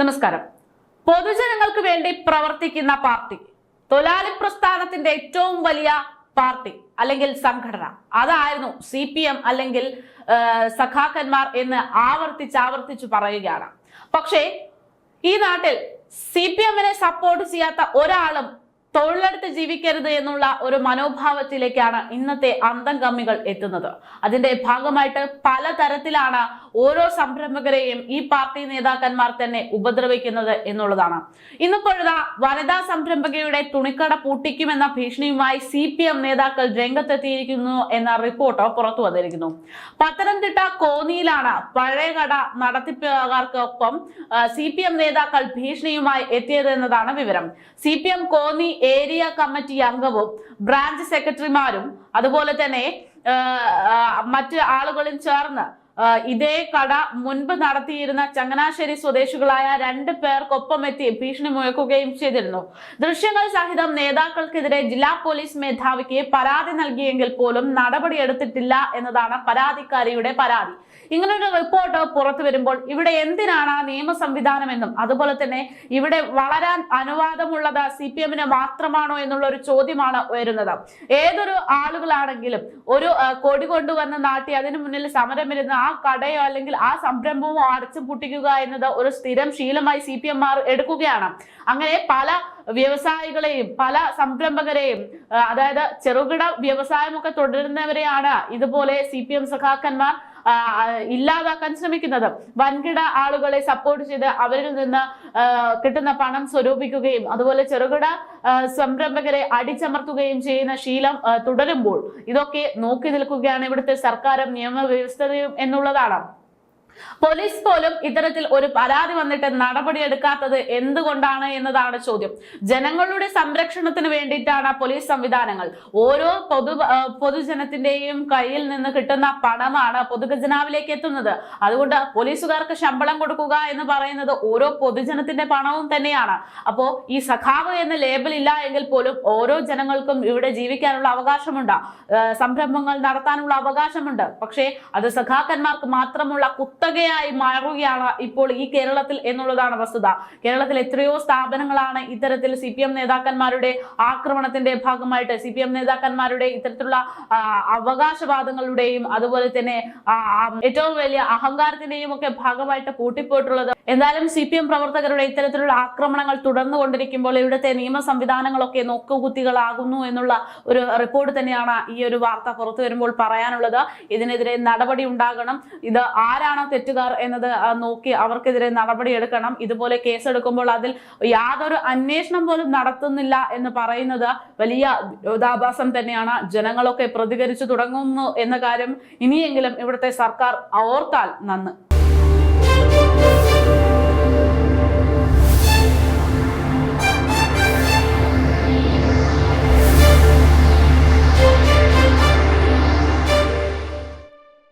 നമസ്കാരം. പൊതുജനങ്ങൾക്ക് വേണ്ടി പ്രവർത്തിക്കുന്ന പാർട്ടി തൊഴിലാളി പ്രസ്ഥാനത്തിന്റെ ഏറ്റവും വലിയ പാർട്ടി അല്ലെങ്കിൽ സംഘടന. അതായിരുന്നു സി പി എം അല്ലെങ്കിൽ സഖാക്കന്മാർ എന്ന് ആവർത്തിച്ച് ആവർത്തിച്ച് പറയുകയാണ്. പക്ഷേ ഈ നാട്ടിൽ സി പി എമ്മിനെ സപ്പോർട്ട് ചെയ്യാത്ത ഒരാളും തൊഴിലെടുത്ത് ജീവിക്കരുത് എന്നുള്ള ഒരു മനോഭാവത്തിലേക്കാണ് ഇന്നത്തെ അന്തം കമ്മികൾ എത്തുന്നത്. അതിന്റെ ഭാഗമായിട്ട് പലതരത്തിലാണ് ഓരോ സംരംഭകരെയും ഈ പാർട്ടി നേതാക്കന്മാർ തന്നെ ഉപദ്രവിക്കുന്നത് എന്നുള്ളതാണ്. ഇന്നിപ്പോഴതാ വനിതാ സംരംഭകയുടെ തുണിക്കട പൂട്ടിക്കുമെന്ന ഭീഷണിയുമായി സി പി എം നേതാക്കൾ രംഗത്തെത്തിയിരിക്കുന്നു എന്ന റിപ്പോർട്ട് പുറത്തു വന്നിരിക്കുന്നു. പത്തനംതിട്ട കോന്നിയിലാണ് പഴയ കട നടത്തിപ്പുകാർക്കൊപ്പം സി പി എം നേതാക്കൾ ഭീഷണിയുമായി എത്തിയത് എന്നതാണ് വിവരം. C P M Konni area committee അംഗവും ബ്രാഞ്ച് സെക്രട്ടറിമാരും അതുപോലെ തന്നെ മറ്റ് ആളുകളും ചേർന്ന് ഇതേ കട മുൻപ് നടത്തിയിരുന്ന ചങ്ങനാശ്ശേരി സ്വദേശികളായ രണ്ട് പേർക്കൊപ്പം എത്തി ഭീഷണി മുഴക്കുകയും ചെയ്തിരുന്നു. ദൃശ്യങ്ങൾ സഹിതം നേതാക്കൾക്കെതിരെ ജില്ലാ പോലീസ് മേധാവിക്ക് പരാതി നൽകിയെങ്കിൽ പോലും നടപടി എടുത്തിട്ടില്ല എന്നതാണ് പരാതിക്കാരിയുടെ പരാതി. ഇങ്ങനൊരു റിപ്പോർട്ട് പുറത്തു വരുമ്പോൾ ഇവിടെ എന്തിനാണ് നിയമ സംവിധാനമെന്നും അതുപോലെ തന്നെ ഇവിടെ വളരാൻ അനുവാദമുള്ളത് സി പി എമ്മിന് മാത്രമാണോ എന്നുള്ള ഒരു ചോദ്യമാണ് ഉയരുന്നത്. ഏതൊരു ആളുകളാണെങ്കിലും ഒരു കൊടി കൊണ്ടുവന്ന് നാട്ടി അതിനു മുന്നിൽ സമരമിരുന്ന് ആ കടയോ അല്ലെങ്കിൽ ആ സംരംഭമോ അടച്ചു പൊട്ടിക്കുക എന്നത് ഒരു സ്ഥിരം ശീലമായി സി പി എം ആർ എടുക്കുകയാണ്. അങ്ങനെ പല വ്യവസായികളെയും പല സംരംഭകരെയും അതായത് ചെറുകിട വ്യവസായമൊക്കെ തുടരുന്നവരെയാണ് ഇതുപോലെ സി പി എം സഖാക്കന്മാർ ആ, ആ, ഇല്ലാതാക്കാൻ ശ്രമിക്കുന്നത്. വൻകിട ആളുകളെ സപ്പോർട്ട് ചെയ്ത് അവരിൽ നിന്ന് കിട്ടുന്ന പണം സ്വരൂപിക്കുകയും അതുപോലെ ചെറുകിട സംരംഭകരെ അടിച്ചമർത്തുകയും ചെയ്യുന്ന ശീലം തുടരുമ്പോൾ ഇതൊക്കെ നോക്കി നിൽക്കുകയാണ് ഇവിടുത്തെ സർക്കാരും നിയമവ്യവസ്ഥയും എന്നുള്ളതാണ്. പോലീസ് പോലും ഇത്തരത്തിൽ ഒരു പരാതി വന്നിട്ട് നടപടിയെടുക്കാത്തത് എന്തുകൊണ്ടാണ് എന്നതാണ് ചോദ്യം. ജനങ്ങളുടെ സംരക്ഷണത്തിന് വേണ്ടിയിട്ടാണ് പോലീസ് സംവിധാനങ്ങൾ. ഓരോ പൊതു പൊതുജനത്തിന്റെയും കയ്യിൽ നിന്ന് കിട്ടുന്ന പണമാണ് പൊതുഖജനാവിലേക്ക് എത്തുന്നത്. അതുകൊണ്ട് പോലീസുകാർക്ക് ശമ്പളം കൊടുക്കുക എന്ന് പറയുന്നത് ഓരോ പൊതുജനത്തിന്റെ പണവും തന്നെയാണ്. അപ്പോ ഈ സഖാവ് എന്ന ലേബൽ ഇല്ല എങ്കിൽ പോലും ഓരോ ജനങ്ങൾക്കും ഇവിടെ ജീവിക്കാനുള്ള അവകാശമുണ്ട്. സംരംഭങ്ങൾ നടത്താനുള്ള അവകാശമുണ്ട്. പക്ഷേ അത് സഖാക്കന്മാർക്ക് മാത്രമുള്ള കുത്തകയായി മാറുകയാണ് ഇപ്പോൾ ഈ കേരളത്തിൽ എന്നുള്ളതാണ് വസ്തുത. കേരളത്തിൽ എത്രയോ സ്ഥാപനങ്ങളാണ് ഇത്തരത്തിൽ സി പി എം നേതാക്കന്മാരുടെ ആക്രമണത്തിന്റെ ഭാഗമായിട്ട് സി പി എം നേതാക്കന്മാരുടെ ഇത്തരത്തിലുള്ള അവകാശവാദങ്ങളുടെയും അതുപോലെ തന്നെ ഏറ്റവും വലിയ അഹങ്കാരത്തിന്റെയും ഒക്കെ ഭാഗമായിട്ട് കൂട്ടിപ്പോയിട്ടുള്ളത്. എന്തായാലും സി പി എം പ്രവർത്തകരുടെ ഇത്തരത്തിലുള്ള ആക്രമണങ്ങൾ തുടർന്നു കൊണ്ടിരിക്കുമ്പോൾ ഇവിടുത്തെ നിയമ സംവിധാനങ്ങളൊക്കെ നോക്കുകുത്തികളാകുന്നു എന്നുള്ള ഒരു റിപ്പോർട്ട് തന്നെയാണ് ഈ ഒരു വാർത്ത പുറത്തു വരുമ്പോൾ പറയാനുള്ളത്. ഇതിനെതിരെ നടപടി ഉണ്ടാകണം. ഇത് ആരാണ് തെറ്റുകാർ എന്നത് നോക്കി അവർക്കെതിരെ നടപടി എടുക്കണം. ഇതുപോലെ കേസെടുക്കുമ്പോൾ അതിൽ യാതൊരു അന്വേഷണം പോലും നടത്തുന്നില്ല എന്ന് പറയുന്നത് വലിയ വിരോധാഭാസം തന്നെയാണ്. ജനങ്ങളൊക്കെ പ്രതികരിച്ചു തുടങ്ങുന്നു എന്ന കാര്യം ഇനിയെങ്കിലും ഇവിടുത്തെ സർക്കാർ ഓർത്താൽ നന്ന്.